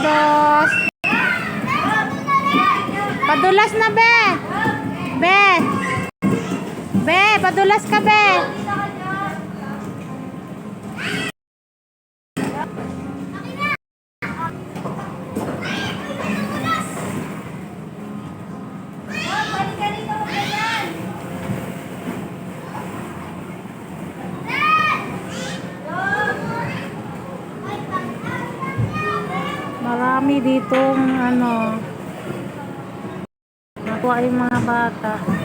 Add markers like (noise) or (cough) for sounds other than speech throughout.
kiddos. Padulas na, be. Be. Be, padulas ka, be. Ditong ano. Nakuha yung mga bata.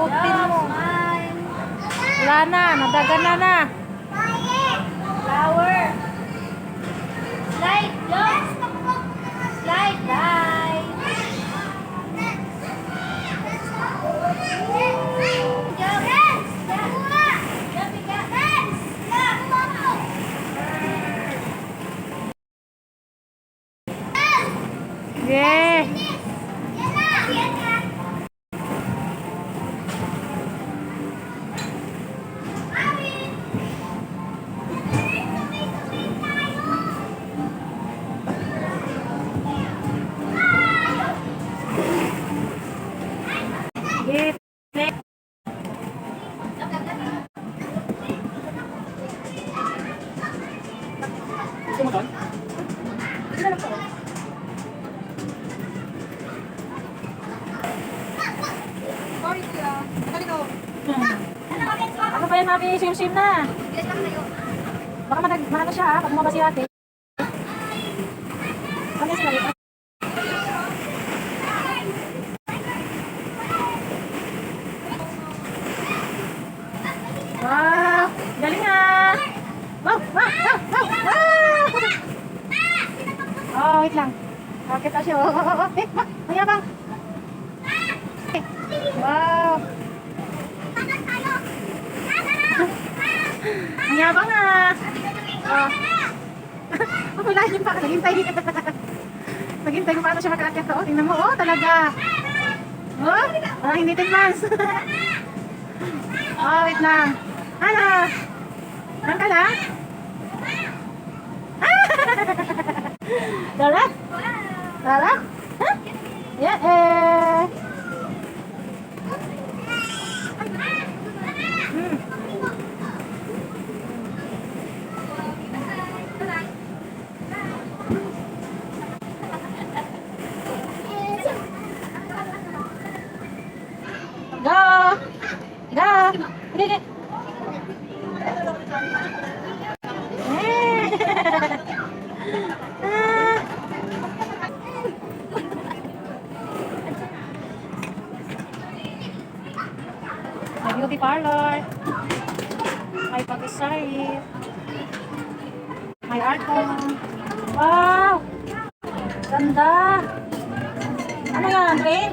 Upin mo. Wala na, nadagan na na. Ano ba yan, Mami? Sim-sim na. Baka manag manalo siya, ha? Pag lumabas si ate. Ano sila dito? Wow! Galing ha! Wow! Oh, wait lang. Bakit siya? Oh, oh, oh, oh. Eh, ma, mayabang. Wow! Ang yabang na. Oh. (laughs) Ako lahat yung pa. Naghintay. (laughs) Naghintay kung paano siya makaakyat to. Oh, tingnan mo. Oh, talaga. Oh, ah, hindi tinmas. (laughs) oh, wait lang. Ano? Saan ka na? Dara? Dara? Huh? Yeah, eh. Beauty parlor. May pag-isay. May art room. Wow! Ganda! Ano yan? Rain?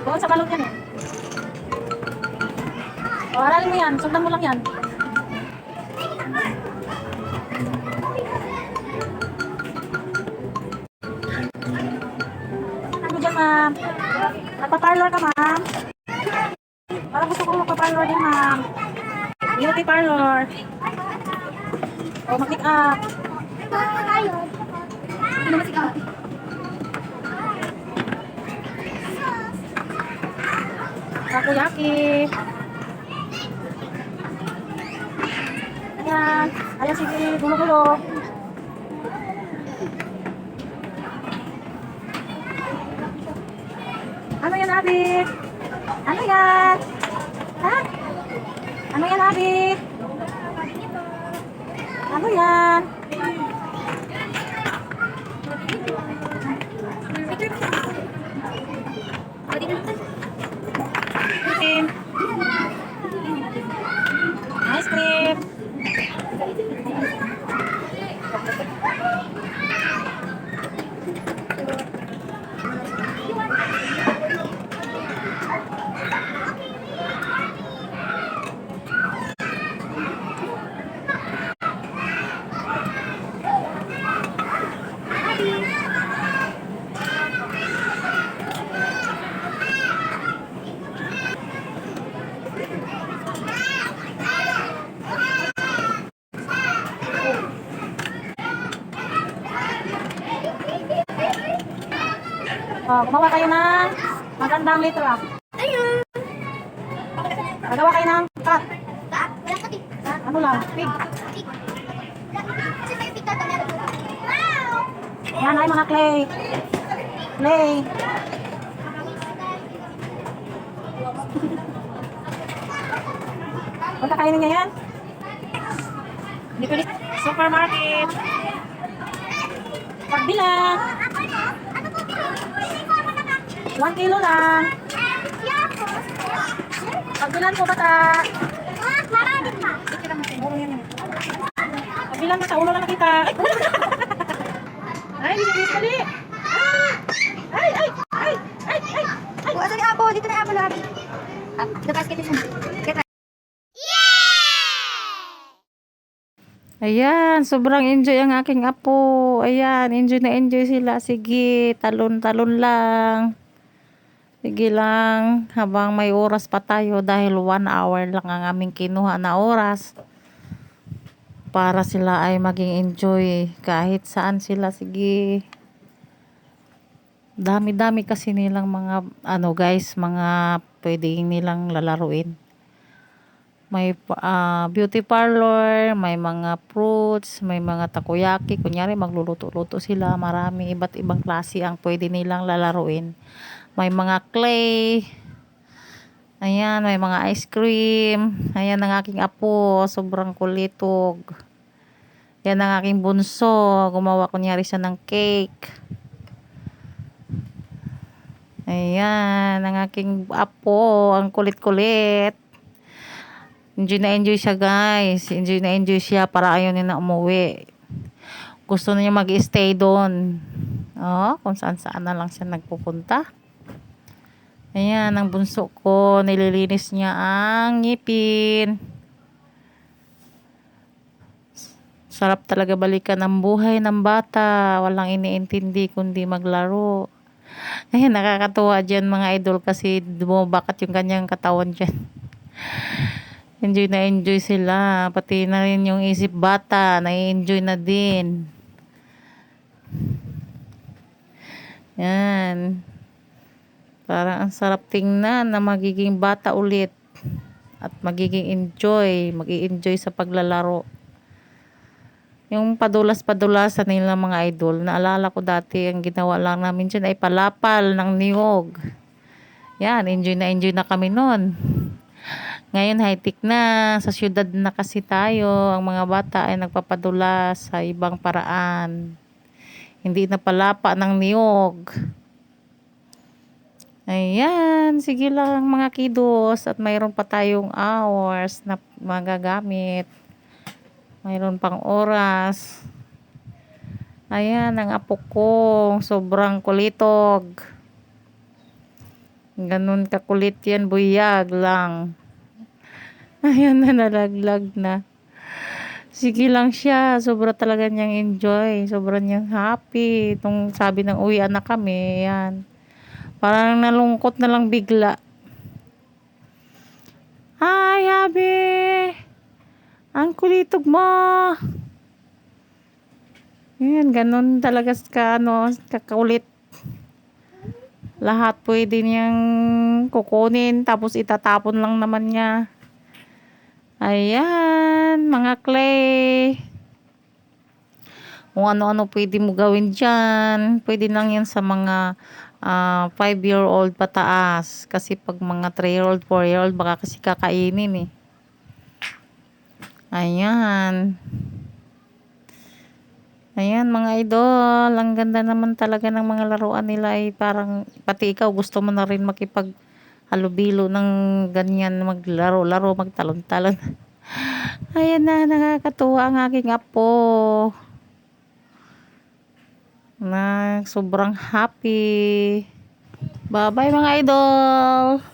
Doon sa balon yan eh. O, aralin mo yan. Sundan mo lang yan. Ma'am? Nagpa-parlor ka, ma'am? Parang gusto ko magpa-parlor din, ma'am. Beauty parlor. O, mag-make up. Ano si Kati? Takoyaki. Ayan. Ayan, sige. Gulo-gulo. Ano yan, Abi? Ano yan? Ha? Ano yan, Abi? Ano yan? Cream. Ice cream. Oh, gumawa kayo ng magandang litra. Ayun. Magawa kayo ng cut. Ta? Wala ka tik. Ano lang, pig. Meron. Wow! Yan ay mga clay. Clay. Punta kainin niya yan. Hindi pwede. Supermarket. Pagbilang. Ano po ito? Hindi ko ako naman. 1 kilo lang. Yapos. Pagbilang po bata. Marami pa. Pagbilang bata, ulo na nakita. Ay, ay, bilis, dali. Ay, ay, ay, ay, ay. Ay, asa ni Apo? Dito na Apo lagi. Ah, the basket is. Ayan, sobrang enjoy ang aking apo. Ayan, enjoy na enjoy sila. Sige, talon-talon lang. Sige lang, habang may oras pa tayo dahil one hour lang ang aming kinuha na oras. Para sila ay maging enjoy kahit saan sila. Sige. Dami-dami kasi nilang mga, ano guys, mga pwedeng nilang lalaruin may ah, beauty parlor, may mga fruits, may mga takoyaki. Kunyari, magluluto-luto sila. Marami iba't ibang klase ang pwede nilang lalaruin. May mga clay. Ayan, may mga ice cream. Ayan ang aking apo. Sobrang kulitog. Yan ang aking bunso. Gumawa kunyari siya ng cake. Ayan, ang aking apo. Ang kulit-kulit. Enjoy na enjoy siya guys. Enjoy na enjoy siya para ayaw niya na umuwi. Gusto niya mag-stay doon. Oh, kung saan saan na lang siya nagpupunta. Ayan, ang bunso ko. Nililinis niya ang ngipin. Sarap talaga balikan ang buhay ng bata. Walang iniintindi kundi maglaro. Ayan, nakakatuwa dyan mga idol kasi bumabakat yung kanyang katawan dyan. (laughs) enjoy na enjoy sila. Pati na rin yung isip bata, na-enjoy na din. Yan. Parang ang sarap tingnan na magiging bata ulit. At magiging enjoy, mag enjoy sa paglalaro. Yung padulas-padulasan nila mga idol, naalala ko dati, ang ginawa lang namin dyan ay palapal ng niyog. Yan, enjoy na enjoy na kami noon. Ngayon high-tech na, sa syudad na kasi tayo, ang mga bata ay nagpapadulas sa ibang paraan. Hindi na palapa ng niyog. Ayan, sige lang mga kidos at mayroon pa tayong hours na magagamit. Mayroon pang oras. Ayan, ang apo ko, sobrang kulitog. Ganun kakulit yan, buyag lang. (laughs) Ayan na, nalaglag na. Sige lang siya, sobra talaga niyang enjoy, sobra niyang happy. Itong sabi ng uwi na kami, yan. Parang nalungkot na lang bigla. Hi, Abi! Ang kulitog mo! Yan, ganun talaga ka, ano, kakakulit. Lahat pwede niyang kukunin tapos itatapon lang naman niya. Ayan, mga clay. Kung ano-ano pwede mo gawin dyan. Pwede lang yan sa mga 5-year-old pataas. Kasi pag mga 3-year-old, 4-year-old, baka kasi kakainin eh. Ayan. Ayan mga idol, ang ganda naman talaga ng mga laruan nila ay parang pati ikaw gusto mo na rin makipag halubilo ng ganyan maglaro-laro, magtalon-talon. (laughs) Ayan na, nakakatuwa ang aking apo. Na sobrang happy. Bye-bye mga idol.